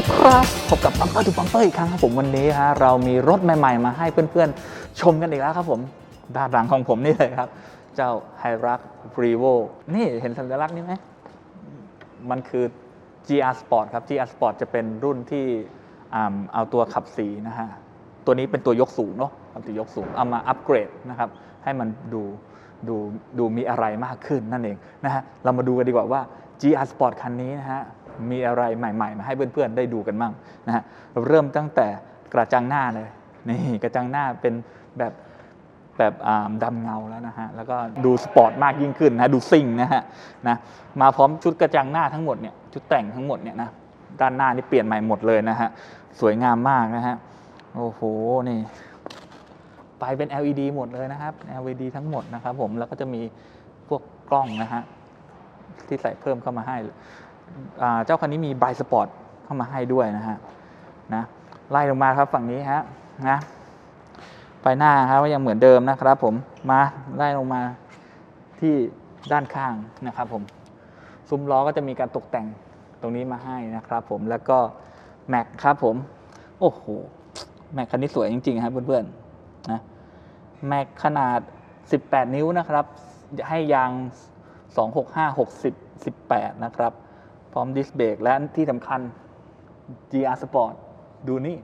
วัสดีครับพบกับปังเปอร์ทูปังเปอร์อีกครั้งครับผมวันนี้ฮะเรามีรถใหม่ๆ มาให้เพื่อนๆ ชมกันอีกแล้วครับผม ด้านหลังของผมนี่เลยครับ เจ้าไฮรักรีโวนี่เห็นสัญลักษณ์นี้ไหมมันคือ GR Sport ครับ GR Sport จะเป็นรุ่นที่เอาตัวขับสีนะฮะ ตัวนี้เป็นตัวยกสูงเนาะเอาตัวยกสูง เอามาอัปเกรดนะครับ ให้มันดูดูดูมีอะไรมากขึ้นนั่นเองนะฮะ เรามาดูกันดีกว่าว่า GR Sport คันนี้นะฮะ มีอะไรใหม่ ๆ มาให้เพื่อนๆได้ดูกันบ้างนะฮะเริ่มตั้งแต่กระจังหน้าเลยนี่กระจังหน้าเป็นแบบแบบอ่าดำเงาแล้วนะฮะ แล้วก็ดูสปอร์ตมากยิ่งขึ้นนะ ดูซิ่งนะฮะนะ มาพร้อมชุดกระจังหน้าทั้งหมดเนี่ย ชุดแต่งทั้งหมดเนี่ยนะ ด้านหน้านี่เปลี่ยนใหม่หมดเลยนะฮะ สวยงามมากนะฮะ โอ้โห นี่ไฟเป็น LED หมดเลยนะครับ LED ทั้งหมดนะครับผม แล้วก็จะมีพวกกล้องนะฮะ ที่ใส่เพิ่มเข้ามาให้ เจ้าคันนี้มีไบสปอร์ตเข้ามาให้ด้วยนะฮะนะไล่ลงมาครับฝั่งนี้ฮะนะไฟหน้าครับก็ยังเหมือนเดิมนะครับ ผมมาไล่ลงมาที่ด้านข้างนะครับ ผมซุ้มล้อก็จะมีการตกแต่งตรงนี้มาให้นะครับ ผมแล้วก็แม็กครับผมโอ้โหแม็กคันนี้สวยจริงๆครับเพื่อนๆนะแม็กขนาด 18 นิ้วนะครับ ให้ยาง 265 60 18 นะครับ พร้อมดิสเบรกและที่สำคัญ GR Sport ดูนี่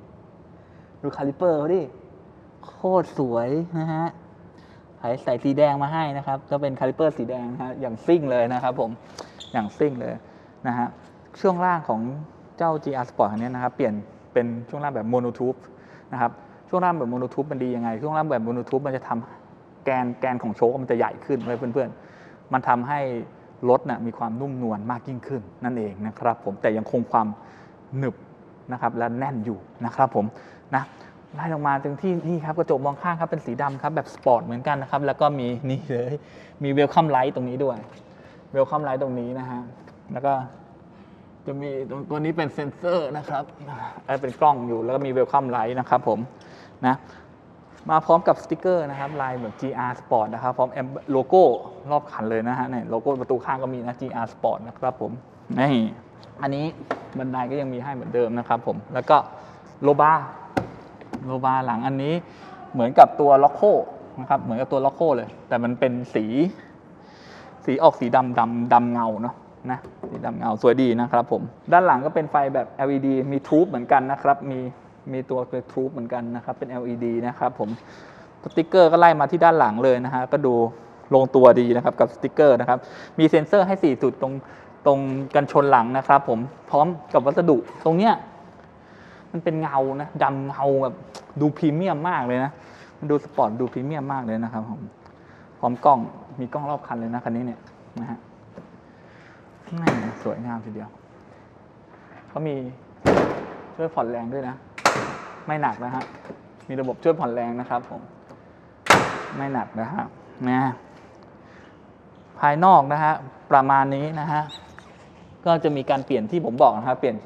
ดูคาลิเปอร์เขาดิ โคตรสวยนะฮะใส่ใส่สีแดงมาให้นะครับ ก็เป็นคาลิเปอร์สีแดงนะฮะอย่างซิ่งเลยนะครับผมอย่างซิ่งเลยนะฮะช่วงล่างของเจ้า GR Sport คันนี้นะครับ เปลี่ยนเป็นช่วงล่างแบบโมโนทูบนะครับช่วงล่างแบบโมโนทูบมันดียังไง ช่วงล่างแบบโมโนทูบมันจะทำแกนแกนของโชคมันจะใหญ่ขึ้นไว้เพื่อนๆ มันทำให้ รถนะ่ะมีความนุ่มนวลมากยิ่งขึ้นนั่นเองนะครับผมแต่ยังคงความหนึบนะครับและแน่นอยู่นะครับผมนะไล่ลงมาถึงที่นี่ครับกระจกมองข้างครับเป็นสีดำครับแบบสปอร์ตเหมือนกันนะครับแล้วก็มีนี่เลยมีเวลคัมไลท์ตรงนี้ด้วยเวลคัมไลท์ตรงนี้นะฮะแล้วก็จะมีตัวนี้เป็นเซ็นเซอร์นะครับอ่อเป็นกล้องอยู่แล้วก็มีเวลคัมไลท์นะครับผมนะ มาพร้อมกับสติกเกอร์นะครับลายแบบ GR Sport นะครับพร้อมแอมโลโก้รอบคันเลยนะฮะเนี่ยโลโก้ประตูข้างก็มีนะ GR Sport นะครับผมนี่อันนี้บันไดก็ยังมีให้เหมือนเดิมนะครับผมแล้วก็โลบาโลบาร์หลังอันนี้เหมือนกับตัวล็อกโคนะครับเหมือนกับตัวล็อกโคเลย แต่มันเป็นสี สีออกสีดำดำดำเงาเนาะนะสีดำเงาสวยดีนะครับผม ด้านหลังก็เป็นไฟแบบ LED มีทูบเหมือนกันนะครับ มี มีตัวเป็นทูบเหมือนกันนะครับ เป็น LED นะครับผมสติกเกอร์ก็ไล่มาที่ด้านหลังเลยนะฮะก็ดูลงตัวดีนะครับกับสติกเกอร์นะครับ มีเซ็นเซอร์ให้ 4 จุดตรงตรงกันชนหลังนะครับ ผมพร้อมกับวัสดุตรงเนี้ยมันเป็นเงานะดำเงาแบบดูพรีเมียมมากเลยนะมันดูสปอร์ตดูพรีเมียมมากเลยนะครับผมพร้อมกล้องมีกล้องรอบคันเลยนะคันนี้เนี่ยนะฮะแม่สวยงามทีเดียวเขามีช่วยผ่อนแรงด้วยนะ ไม่หนักนะฮะมีระบบช่วยผ่อนแรงนะครับผมไม่หนักนะฮะนะภายนอกนะฮะประมาณนี้นะฮะก็จะมีการเปลี่ยนที่ผมบอกนะครับเปลี่ยน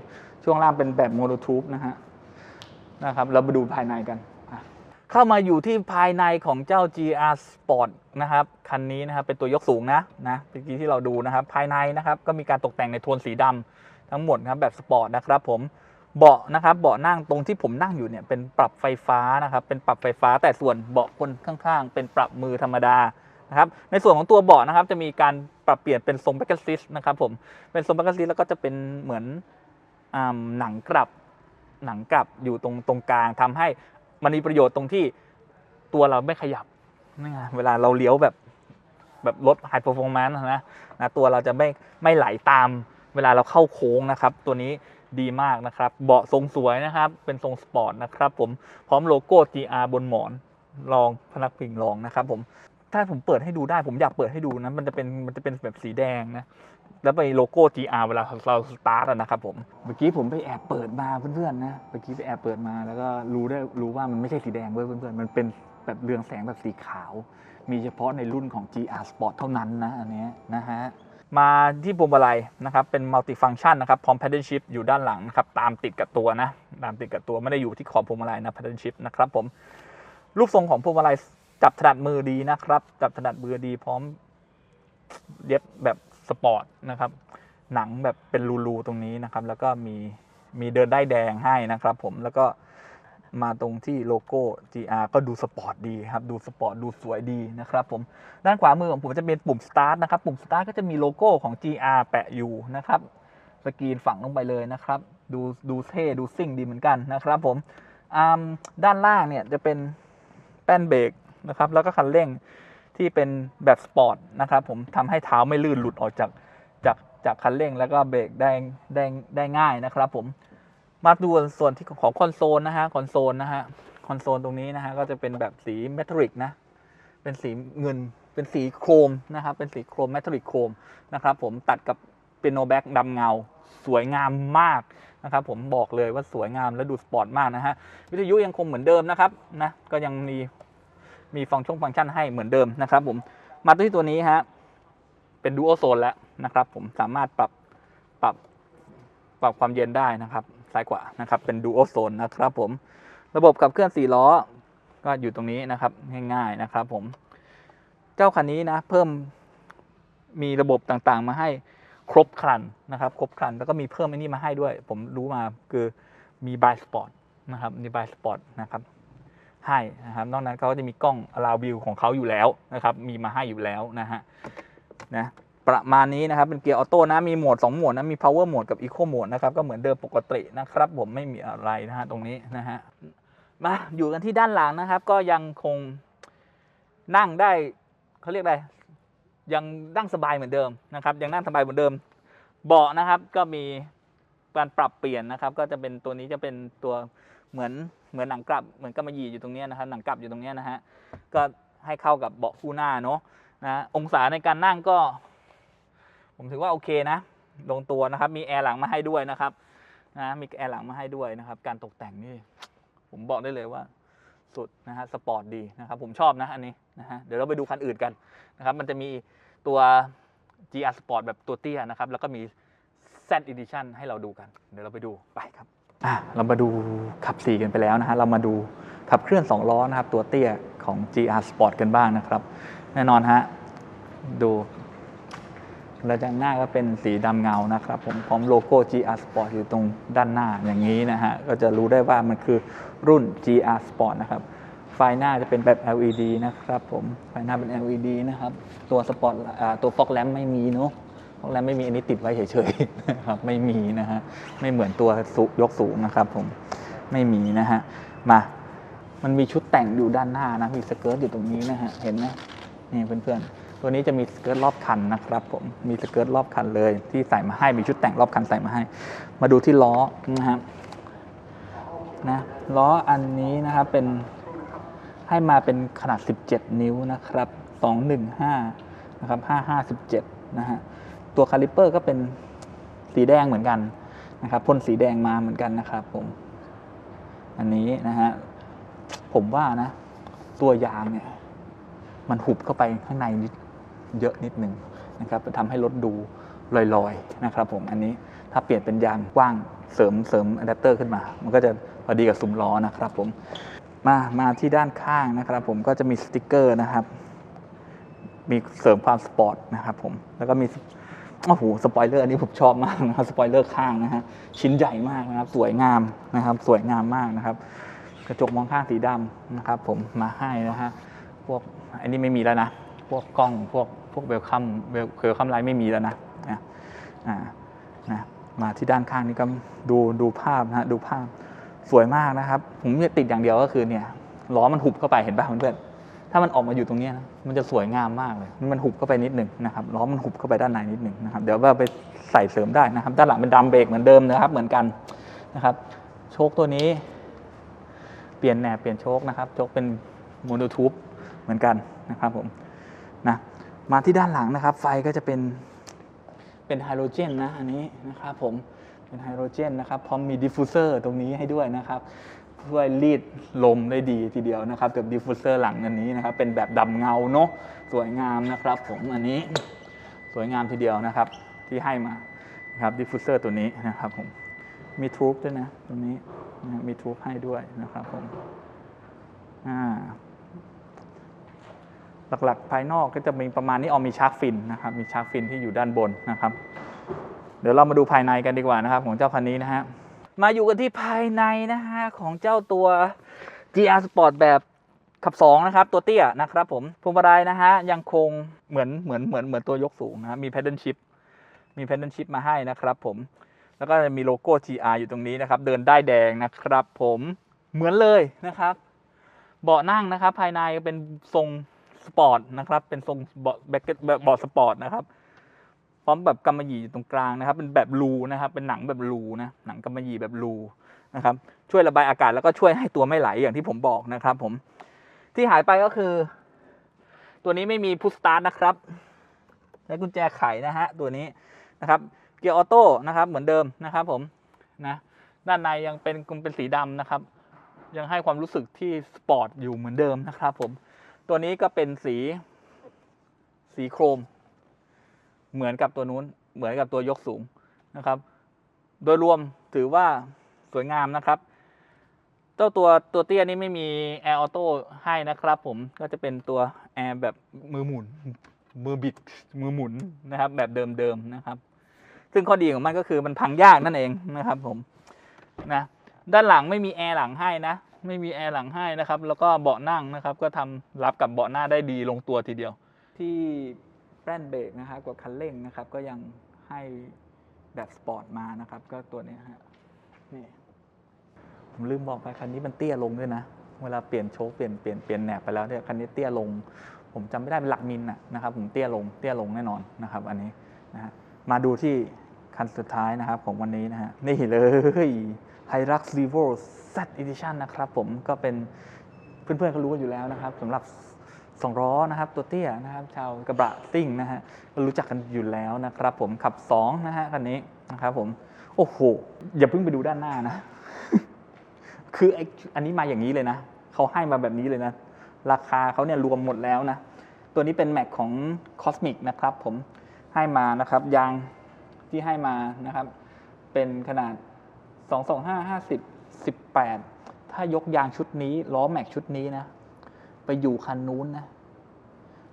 ช่วงล่างเป็นแบบโมโนทูบนะฮะนะครับเรามาดูภายในกัน เข้ามาอยู่ที่ภายในของเจ้า GR Sport นะครับคันนี้นะครับเป็นตัวยกสูงนะนะเมื่อกี้ที่เราดูนะครับภายในนะครับก็มีการตกแต่งในโทนสีดำทั้งหมดครับแบบสปอร์ตนะครับผม เบาะนะครับเบาะนั่งตรงที่ผมนั่งอยู่เนี่ยเป็นปรับไฟฟ้านะครับเป็นปรับไฟฟ้าแต่ส่วนเบาะคนข้างๆ เป็นปรับมือธรรมดานะครับในส่วนของตัวเบาะนะครับจะมีการปรับเปลี่ยนเป็นทรงแบ็กซิสนะครับผมเป็นทรงแบ็กซิสแล้วก็จะเป็นเหมือนอหนังกลับหนังกลับอยู่ตรงตรงกลางทำให้มันมีประโยชน์ตรงที่ตัวเราไม่ขยับนี่ไงเวลาเราเลี้ยวแบบแบบรถไฮเปอร์ฟอร์แมนซ์นะนะตัวเราจะไม่ไม่ไหลตามเวลาเราเข้าโค้งนะครับ ตัวนี้ ดีมากนะครับ เบาะทรงสวยนะครับ เป็นทรงสปอร์ตนะครับผม พร้อมโลโก้ GR บนหมอนรองพนักพิงรองนะครับผม ถ้าผมเปิดให้ดูได้ ผมอยากเปิดให้ดูนะ มันจะเป็น มันจะเป็นแบบสีแดงนะ แล้วไปโลโก้ GR เวลาเราสตาร์ทนะครับผม เมื่อกี้ผมไปแอบเปิดมาเพื่อนๆนะ เมื่อกี้ไปแอบเปิดมาแล้วก็รู้ได้ รู้ว่ามันไม่ใช่สีแดงเว้ยเพื่อนๆ มันเป็นแบบเรืองแสงแบบสีขาว มีเฉพาะในรุ่นของ GR Sport เท่านั้นนะ อันนี้นะฮะ มาที่พวงมาลัยนะครับ เป็นมัลติฟัง c t ชันนะครับพร้อม paddle shift อยู่ด้านหลังนะครับ ตามติดกับตัวนะ ตามติดกับตัวไม่ได้อยู่ที่ขอบพวงมาลัยนะ paddle shift นะครับผม รูปทรงของพวงมาลัยจับถนัดมือดีนะครับ จับถนัดมือดีพร้อมเย็บแบบสปอร์ตนะครับ หนังแบบเป็นรูๆตรงนี้นะครับ แล้วก็มีมีเดินได้แดงให้นะครับ ผม แล้วก็ มาตรงที่โลโก้ GR ก็ดูสปอร์ตดีครับ ดูสปอร์ตดูสวยดีนะครับผม ด้านขวามือของผมจะเป็นปุ่ม start นะครับ ปุ่ม start ก็จะมีโลโก้ของ GR แปะอยู่นะครับสกรีนฝังลงไปเลยนะครับ ดูดูเท่ดูซิ่งดีเหมือนกันนะครับผมอ่าด้านล่างเนี่ยจะเป็นแป้นเบรกนะครับ แล้วก็คันเร่งที่เป็นแบบสปอร์ตนะครับผมทำให้เท้าไม่ลื่นหลุดออกจากจากจากคันเร่งแล้วก็เบรกได้ได้ได้ง่ายนะครับผม มาดูส่วนที่ของคอนโซลนะฮะคอนโซลนะฮะคอนโซลตรงนี้นะฮะก็จะเป็นแบบสีเมทัลิกนะเป็นสีเงินเป็นสีโครมนะครับเป็นสีโครมเมทัลิกโครมนะครับผมตัดกับเปียโนแบ็กดำเงา สวยงามมากนะครับผมบอกเลยว่าสวยงามและดูสปอร์ตมากนะฮะวิทยุยังคงเหมือนเดิมนะครับนะก็ยังมีมีฟังก์ชันฟังก์ชันให้เหมือนเดิมนะครับผมมาที่ตัวนี้ฮะเป็นดูโอโซนแล้วนะครับผมสามารถปรับปรับปรับความเย็นได้นะครับ ซ้ายขวานะครับ เป็นดูโอโซนนะครับผม ระบบขับเคลื่อน4ล้อ ก็อยู่ตรงนี้นะครับ ง่ายๆนะครับผม เจ้าคันนี้นะ เพิ่มมีระบบต่างๆ มาให้ครบครันนะครับ ครบครัน แล้วก็มีเพิ่มอ้นี่มาให้ด้วย ผมรู้มาคือมีบายสปอร์ตนะครับมีบายสปอร์ตนะครับให้นะครับ นอกนั้นเขาก็จะมีกล้องอลาวิวของเขาอยู่แล้วนะครับ มีมาให้อยู่แล้วนะฮะนะ ประมาณนี้นะครับ เป็นเกียร์ออโต้นะ มีโหมด 2 โหมดนะ มี power โหมดกับ eco โหมดนะครับ ก็เหมือนเดิมปกตินะครับ ผมไม่มีอะไรนะฮะตรงนี้นะฮะ มาอยู่กันที่ด้านหลังนะครับ ก็ยังคงนั่งได้เขาเรียกอะไร ยังนั่งสบายเหมือนเดิมนะครับ ยังนั่งสบายเหมือนเดิม เบาะนะครับ ก็มีการปรับเปลี่ยนนะครับ ก็จะเป็นตัวนี้จะเป็นตัวเหมือนเหมือนหนังกลับ เหมือนกำมะหยี่อยู่ตรงนี้นะครับ หนังกลับอยู่ตรงนี้นะฮะ ก็ให้เข้ากับเบาะคู่หน้าเนาะนะองศาในการนั่งก็ ผมถือว่าโอเคนะ ลงตัวนะครับ มีแอร์หลังมาให้ด้วยนะครับนะมีแอร์หลังมาให้ด้วยนะครับ การตกแต่งนี่ผมบอกได้เลยว่าสุดนะฮะสปอร์ตดีนะครับ ผมชอบนะอันนี้นะฮะเดี๋ยวเราไปดูคันอื่นกันนะครับ มันจะมีตัว GR Sport แบบตัวเตี้ยนะครับ แล้วก็มี Z Edition ให้เราดูกัน เดี๋ยวเราไปดูไปครับอะเรามาดูขับ4กันไปแล้วนะฮะเรามาดูขับเคลื่อน 2 ล้อนะครับ ตัวเตี้ยของ GR Sport กันบ้างนะครับ แน่นอนฮะดู กระจังหน้าก็เป็นสีดำเงานะครับผมพร้อมโลโก้ GR Sport อยู่ตรงด้านหน้าอย่างนี้นะฮะก็จะรู้ได้ว่ามันคือรุ่น GR Sport นะครับไฟหน้าจะเป็นแบบ LED นะครับผมไฟหน้าเป็น LED นะครับตัวสปอร์ตตัวฟอกแลมไม่มีเนาะฟอกแลมไม่มีอันนี้ติดไว้เฉยๆนะครับไม่มีนะฮะไม่เหมือนตัวสุยกสูงนะครับผมไม่มีนะฮะมามันมีชุดแต่งอยู่ด้านหน้านะมีสเกิร์ตอยู่ตรงนี้นะฮะเห็นไหมนี่เพื่อนๆ ตัวนี้จะมีสเกิร์ตรอบคันนะครับผมมีสเกิร์ตรอบคันเลย ที่ใส่มาให้มีชุดแต่งรอบคันใส่มาให้ มาดูที่ล้อนะครับนะล้ออันนี้นะครับเป็นให้มาเป็นขนาด 17 นิ้วนะครับ 215 นะครับ 5517 นะฮะตัวคาลิปเปอร์ก็เป็นสีแดงเหมือนกันนะครับพ่นสีแดงมาเหมือนกันนะครับผม อันนี้นะฮะผมว่านะ ตัวยางเนี่ย มันหุบเข้าไปข้างในนิด เยอะนิดหนึ่งนะครับทำให้รถดูลอยๆนะครับผมอันนี้ถ้าเปลี่ยนเป็นยางกว้างเสริมเสริมอะแดปเตอร์ขึ้นมา มันก็จะพอดีกับซุ้มล้อนะครับผมมามาที่ด้านข้างนะครับผมก็จะมีสติกเกอร์นะครับ มีเสริมความสปอร์ตนะครับผมแล้วก็มีโอ้โหสปอยเลอร์อันนี้ผมชอบมากนะครับสปอยเลอร์ข้างนะฮะชิ้นใหญ่มากนะครับ สวยงามนะครับ สวยงามมากนะครับ กระจกมองข้างสีดำนะครับ ผมมาให้นะฮะพวกอันนี้ไม่มีแล้วนะ พวกกล้องพวก พวกเวลคัมเวลเวลคัมไลท์ไม่มีแล้วนะนะนะมาที่ด้านข้างนี่ก็ดูดูภาพนะฮะดูภาพสวยมากนะครับ ผมติดอย่างเดียวก็คือเนี่ยล้อมันหุบเข้าไปเห็นป่ะเพื่อนถ้ามันออกมาอยู่ตรงนี้นะมันจะสวยงามมากเลย มันหุบเข้าไปนิดหนึ่งนะครับล้อมันหุบเข้าไปด้านในนิดหนึ่งนะครับเดี๋ยวว่าไปใส่เสริมได้นะครับ ด้านหลังเป็นดัมเบรกเหมือนเดิมนะครับ เหมือนกันนะครับ โชคตัวนี้ เปลี่ยนแหนบเปลี่ยนโชคนะครับโชคเป็นโมโนทูบเหมือนกันนะครับผม มาที่ด้านหลังนะครับ ไฟก็จะเป็นเป็นไฮโดรเจนนะอันนี้นะครับผมเป็นไฮโดรเจนนะครับพร้อมมีดิฟฟูเซอร์ตรงนี้ให้ด้วยนะครับช่วยรีดลมได้ดีทีเดียวนะครับกับดิฟฟูเซอร์หลังอันนี้นะครับ เป็นแบบดำเงาเนาะสวยงามนะครับ ผมอันนี้สวยงามทีเดียวนะครับ ที่ให้มานะครับดิฟฟูเซอร์ตัวนี้นะครับผมมีทูบด้วยนะตรงนี้มีทูบให้ด้วยนะครับผมอ่า หลักๆ ภายนอกก็จะมีประมาณนี้ออมีชาร์กฟินนะครับมีชาร์กฟินที่อยู่ด้านบนนะครับเดี๋ยวเรามาดูภายในกันดีกว่านะครับของเจ้าคันนี้นะฮะมาอยู่กันที่ภายในนะฮะของเจ้าตัว GR Sport แบบขับ2นะครับตัวเตี้ยนะครับผมพวงมาลัยนะฮะยังคงเหมือนเหมือนเหมือนเหมือนตัวยกสูงนะฮะมี pedal shift มี pedal shift มาให้นะครับผมแล้วก็จะมีโลโก้ GR อยู่ตรงนี้นะครับเดินได้แดงนะครับผมเหมือนเลยนะครับ เบาะนั่งนะครับภายในเป็นทรง สปอร์ตนะครับ เป็นทรงเบาะแบ็กเบาะสปอร์ตนะครับ พร้อมแบบกำมะหยี่อยู่ตรงกลางนะครับ เป็นแบบรูนะครับ เป็นหนังแบบรูนะ หนังกำมะหยี่แบบรูนะครับ ช่วยระบายอากาศแล้วก็ช่วยให้ตัวไม่ไหลอย่างที่ผมบอกนะครับ ผม ที่หายไปก็คือ ตัวนี้ไม่มีพุชสตาร์ทนะครับใช้กุญแจไขนะฮะตัวนี้นะครับ เกียร์ออโต้นะครับ เหมือนเดิมนะครับ ผมนะด้านในยังเป็นเป็นสีดำนะครับ ยังให้ความรู้สึกที่สปอร์ตอยู่เหมือนเดิมนะครับ ผม ตัวนี้ก็เป็นสี สีโครม เหมือนกับตัวนู้น เหมือนกับตัวยกสูงนะครับ โดยรวมถือว่าสวยงามนะครับ เจ้าตัวตัวเตี้ยนี้ไม่มีแอร์ออโต้ให้นะครับ ผมก็จะเป็นตัวแอร์แบบมือหมุน มือบิด มือหมุนนะครับ แบบเดิมๆนะครับ ซึ่งข้อดีของมันก็คือมันพังยากนั่นเองนะครับ ผมนะด้านหลังไม่มีแอร์หลังให้นะ ไม่มีแอร์หลังให้นะครับ แล้วก็เบาะนั่งนะครับ ก็ทำรับกับเบาะหน้าได้ดีลงตัวทีเดียว ที่แป้นเบรกนะครับกับคันเร่งนะครับ ก็ยังให้แบบสปอร์ตมานะครับ ก็ตัวนี้ฮะนี่ผมลืมบอกไปคันนี้มันเตี้ยลงด้วยนะ เวลาเปลี่ยนโชคเปลี่ยนเปลี่ยนเปลี่ยนแหนบไปแล้วเนี่ยคันนี้เตี้ยลง ผมจำไม่ได้เป็นหลักมิลนะนะครับผมเตี้ยลงเตี้ยลงแน่นอนนะครับ อันนี้นะฮะมาดูที่คันสุดท้ายนะครับของวันนี้นะฮะนี่เลย h i r u x r e v o Z Edition นะครับผมก็เป็นเพื่อนๆก็รู้กันอยู่แล้วนะครับสำหรับสองล้อนะครับตัวเตี้ยนะครับชาวกระบะซิ่งนะฮะก็รู้จักกันอยู่แล้วนะครับผมขับ2นะฮะคันนี้นะครับผมโอ้โหอย่าเพิ่งไปดูด้านหน้านะ คือไออันนี้มาอย่างนี้เลยนะเขาให้มาแบบนี้เลยนะ ราคาเขาเนี่ยรวมหมดแล้วนะ ตัวนี้เป็นแม็กของ Cosmic นะครับผมให้มานะครับยางที่ให้มานะครับ เป็นขนาด 225 50 18ถ้ายกยางชุดนี้ ล้อแม็กชุดนี้นะ ไปอยู่คันนู้นนะ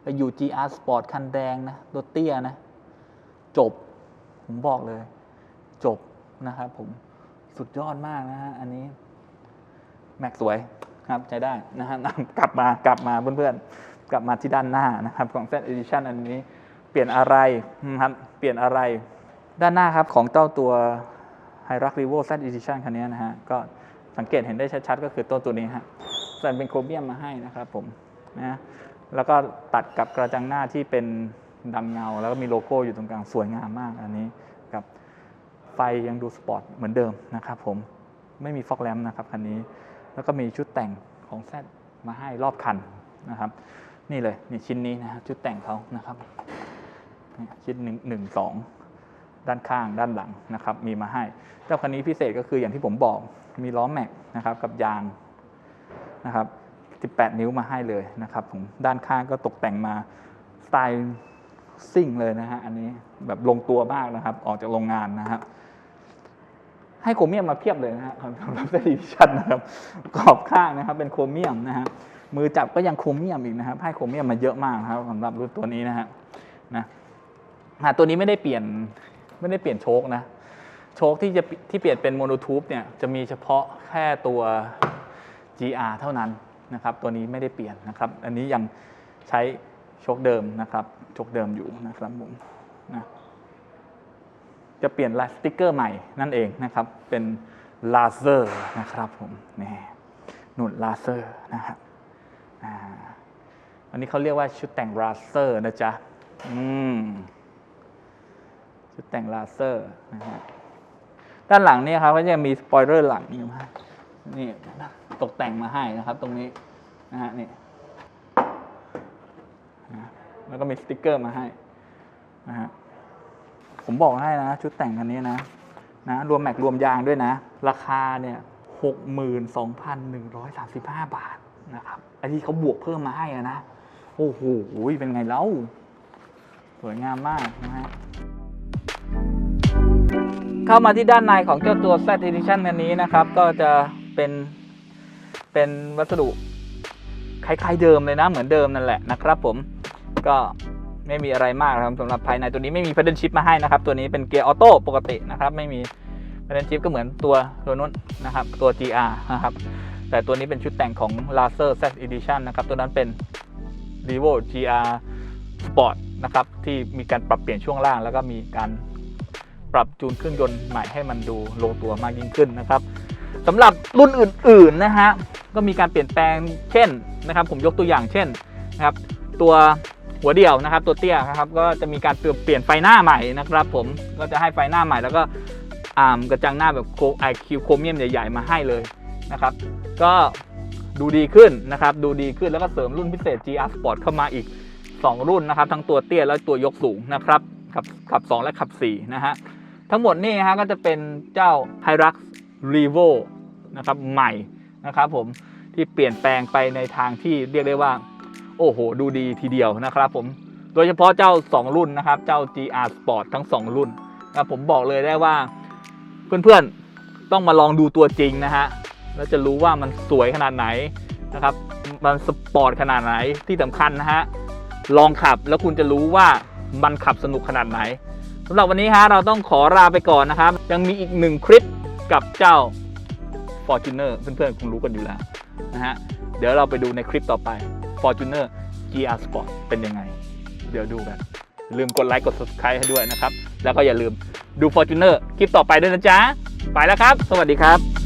ไปอยู่ GR Sport คันแดงนะรถเตี้ยนะ จบ ผมบอกเลย จบนะครับผมสุดยอดมากนะฮะ อันนี้ แม็กสวยครับใช้ได้นะฮะกลับมากลับมาเพื่อนๆ กลับมาที่ด้านหน้านะครับของ Z Edition อันนี้ เปลี่ยนอะไรครับ เปลี่ยนอะไร ด้านหน้าครับของเจ้าตัว h i r u x r e v o Z Edition คันนี้นะฮะ ก็สังเกตเห็นได้ชัดๆ ก็คือตัวตัวนี้ฮะใส่เป็นโครเมียมมาให้นะครับผมนะแล้วก็ตัดกับกระจังหน้าที่เป็นดำเงา แล้วก็มีโลโก้อยู่ตรงกลางสวยงามมากอันนี้กับไฟยังดูสปอร์ตเหมือนเดิมนะครับผมไม่มีฟอกแลมนะครับคันนี้ แล้วก็มีชุดแต่งของแซมาให้รอบคันนะครับ นี่เลยนี่ชิ้นนี้นะฮะชุดแต่งเขานะครับนี่ชิ้นหนึ่งหนึ่งสอง ด้านข้างด้านหลังนะครับมีมาให้ เจ้าคันนี้พิเศษก็คืออย่างที่ผมบอกมีล้อแม็กนะครับกับยางนะครับ 18 นิ้วมาให้เลยนะครับผมด้านข้างก็ตกแต่งมาสไตล์ซิ่งเลยนะฮะอันนี้แบบลงตัวมากนะครับ ออกจากโรงงานนะครับ ให้โครเมียมมาเพียบเลยนะฮะสำหรับเซดิชันนะครับกรอบข้างนะครับ เป็นโครเมียมนะฮะมือจับก็ยังโครเมียมอีกนะครับ ให้โครเมียมมาเยอะมากครับสำหรับรุ่นตัวนี้นะฮะนะตัวนี้ไม่ได้เปลี่ยน ไม่ได้เปลี่ยนโชคนะ โชคที่จะที่เปลี่ยนเป็นโมโนทูบเนี่ยจะมีเฉพาะแค่ตัว GR เท่านั้นนะครับ ตัวนี้ไม่ได้เปลี่ยนนะครับ อันนี้ยังใช้โชคเดิมนะครับ โชคเดิมอยู่นะครับผมนะจะเปลี่ยนลายสติกเกอร์ใหม่นั่นเองนะครับ เป็นลาเซอร์นะครับผมนี่หนุนลาเซอร์นะครับอันนี้เขาเรียกว่าชุดแต่งลาเซอร์นะจ๊ะ อืม ชุดแต่งลาเซอร์นะฮะด้านหลังเนี่ยครับก็จะมีสปอยเลอร์หลังนี่มานี่ตกแต่งมาให้นะครับ ตรงนี้นะฮะนี่แล้วก็มีสติกเกอร์มาให้นะฮะผมบอกให้นะ ชุดแต่งคันนี้นะนะรวมแม็กรวมยางด้วยนะ ราคาเนี่ยหกหมื่นสองพันหนึ่งร้อยสามสิบห้าบาทนะครับไอ้ที่เขาบวกเพิ่มมาให้นะ โอ้โหเป็นไงเล่า สวยงามมากนะฮะ เข้ามาที่ด้านในของเจ้าตัว Z Edition อันนี้นะครับ ก็จะเป็นเป็นวัสดุคล้ายๆเดิมเลยนะ เหมือนเดิมนั่นแหละนะครับผมก็ไม่มีอะไรมากครับสำหรับภายในตัวนี้ไม่มี pedal shift มาให้นะครับ ตัวนี้เป็นเกียร์ออโต้ปกตินะครับ ไม่มีประเด็นชิปก็เหมือนตัวตัวนู้นนะครับ ตัว GR นะครับ แต่ตัวนี้เป็นชุดแต่งของ Laser Z Edition นะครับ ตัวนั้นเป็น r e v o GR Sport นะครับ ที่มีการปรับเปลี่ยนช่วงล่าง แล้วก็มีการ ปรับจูนเครื่องยนต์ใหม่ให้มันดูลงตัวมากยิ่งขึ้นนะครับสำหรับรุ่นอื่นๆนะฮะก็มีการเปลี่ยนแปลงเช่นนะครับ ผมยกตัวอย่างเช่นนะครับ ตัวหัวเดี่ยวนะครับ ตัวเตี้ยนะครับก็จะมีการเปลี่ยนไฟหน้าใหม่นะครับ ผมก็จะให้ไฟหน้าใหม่แล้วก็อ่ามกระจังหน้าแบบโคไอคิวโครเมียมใหญ่ ๆ มาให้เลยนะครับ ก็ดูดีขึ้นนะครับ ดูดีขึ้นแล้วก็เสริมรุ่นพิเศษ GR Sport เข้ามาอีก 2 รุ่นนะครับ ทั้งตัวเตี้ยและตัวยกสูงนะครับขับขับ 2 และขับ4นะฮะ ทั้งหมดนี่ฮะก็จะเป็นเจ้า Hilux Revo นะครับใหม่นะครับผมที่เปลี่ยนแปลงไปในทางที่เรียกได้ว่า โอ้โห ดูดีทีเดียวนะครับผมโดยเฉพาะเจ้า 2 รุ่นนะครับ เจ้า GR Sport ทั้ง 2 รุ่นนะผมบอกเลยได้ว่า เพื่อนๆต้องมาลองดูตัวจริงนะฮะแล้วจะรู้ว่ามันสวยขนาดไหนนะครับ มันสปอร์ตขนาดไหนที่สำคัญนะฮะลองขับแล้วคุณจะรู้ว่ามันขับสนุกขนาดไหน สำหรับวันนี้ฮะเราต้องขอลาไปก่อนนะครับ ยังมีอีกหนึ่งคลิปกับเจ้า Fortuner เพื่อนๆคงรู้กันอยู่แล้วนะฮะเดี๋ยวเราไปดูในคลิปต่อไป Fortuner GR Sport เป็นยังไง เดี๋ยวดูกันลืมกดไลค์กด subscribe ให้ด้วยนะครับ แล้วก็อย่าลืมดู Fortuner คลิปต่อไปด้วยนะจ๊ะ ไปแล้วครับ สวัสดีครับ